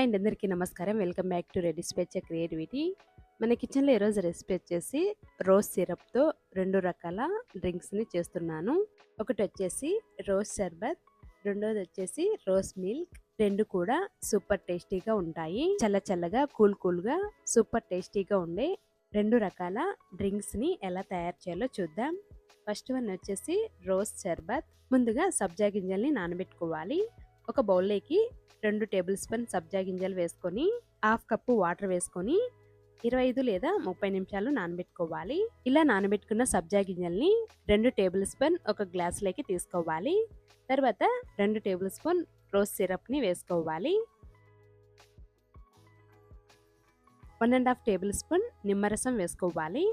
Hi అండి అందరికీ నమస్కారం. Welcome back to ready speech creativity. మన కిచెన్లో ఈరోజు రెసిపీ వచ్చేసి రోజ్ సిరప్తో రెండు రకాల డ్రింక్స్ని చేస్తున్నాను. ఒకటి వచ్చేసి రోజ్ షర్బత్ రెండోది వచ్చేసి రోజ్ మిల్క్ రెండు కూడా సూపర్ టేస్టీగా ఉంటాయి. చల్ల చల్లగా కూల్ కూల్గా సూపర్ టేస్టీగా ఉండే రెండు రకాల డ్రింక్స్ని ఎలా తయారు చేయాలో చూద్దాం. ఫస్ట్ వన్ వచ్చేసి రోజ్ షర్బత్. ముందుగా సబ్జా గింజల్ని నానబెట్టుకోవాలి. ఒక బౌల్లోకి రెండు టేబుల్ స్పూన్ సబ్జా గింజలు వేసుకొని హాఫ్ కప్పు వాటర్ వేసుకొని ఇరవై ఐదు లేదా ముప్పై నిమిషాలు నానబెట్టుకోవాలి. ఇలా నానబెట్టుకున్న సబ్జా గింజల్ని రెండు టేబుల్ స్పూన్ ఒక గ్లాసులోకి తీసుకోవాలి. తర్వాత రెండు టేబుల్ స్పూన్ రోజ్ సిరప్ని వేసుకోవాలి. One and half tablespoon నిమ్మరసం వేసుకోవాలి.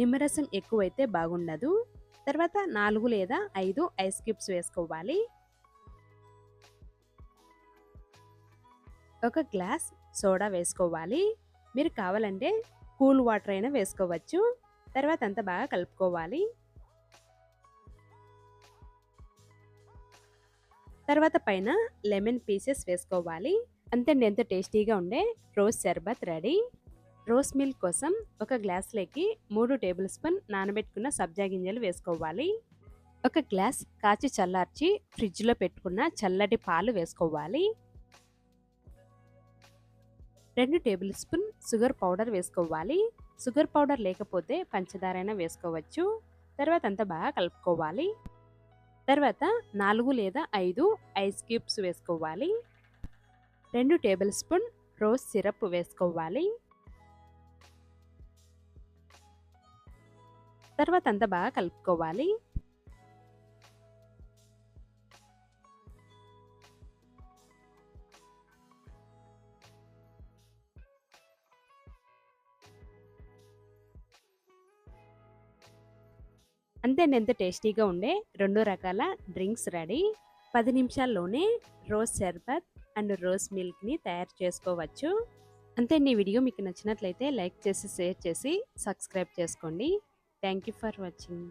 నిమ్మరసం ఎక్కువైతే బాగుండదు. తర్వాత నాలుగు లేదా ఐదు ఐస్ క్యూబ్స్ వేసుకోవాలి. ఒక గ్లాస్ సోడా వేసుకోవాలి. మీరు కావాలంటే కూల్ వాటర్ అయినా వేసుకోవచ్చు. తర్వాత అంతా బాగా కలుపుకోవాలి. తర్వాత పైన లెమన్ పీసెస్ వేసుకోవాలి. అంతండి ఎంత టేస్టీగా ఉండే. Rose sharbat ready. Rose milk కోసం ఒక గ్లాస్లోకి మూడు టేబుల్ స్పూన్ నానబెట్టుకున్న సబ్జా గింజలు వేసుకోవాలి. ఒక గ్లాస్ కాచి చల్లార్చి ఫ్రిడ్జ్లో పెట్టుకున్న చల్లటి పాలు వేసుకోవాలి. రెండు టేబుల్ స్పూన్ షుగర్ పౌడర్ వేసుకోవాలి. షుగర్ పౌడర్ లేకపోతే పంచదారైనా వేసుకోవచ్చు. తర్వాత అంతా బాగా కలుపుకోవాలి. తర్వాత నాలుగు లేదా ఐదు ఐస్ క్యూబ్స్ వేసుకోవాలి. రెండు టేబుల్ స్పూన్ రోజ్ సిరప్ వేసుకోవాలి. తర్వాత అంతా బాగా కలుపుకోవాలి. అంతే ఎంత టేస్టీగా ఉండే రెండు రకాల డ్రింక్స్ రెడీ. పది నిమిషాల్లోనే రోజ్ షర్బత్ అండ్ రోజ్ మిల్క్ని తయారు చేసుకోవచ్చు. అంతే ఈ వీడియో మీకు నచ్చినట్లయితే లైక్ చేసి షేర్ చేసి సబ్స్క్రైబ్ చేసుకోండి. Thank you for watching.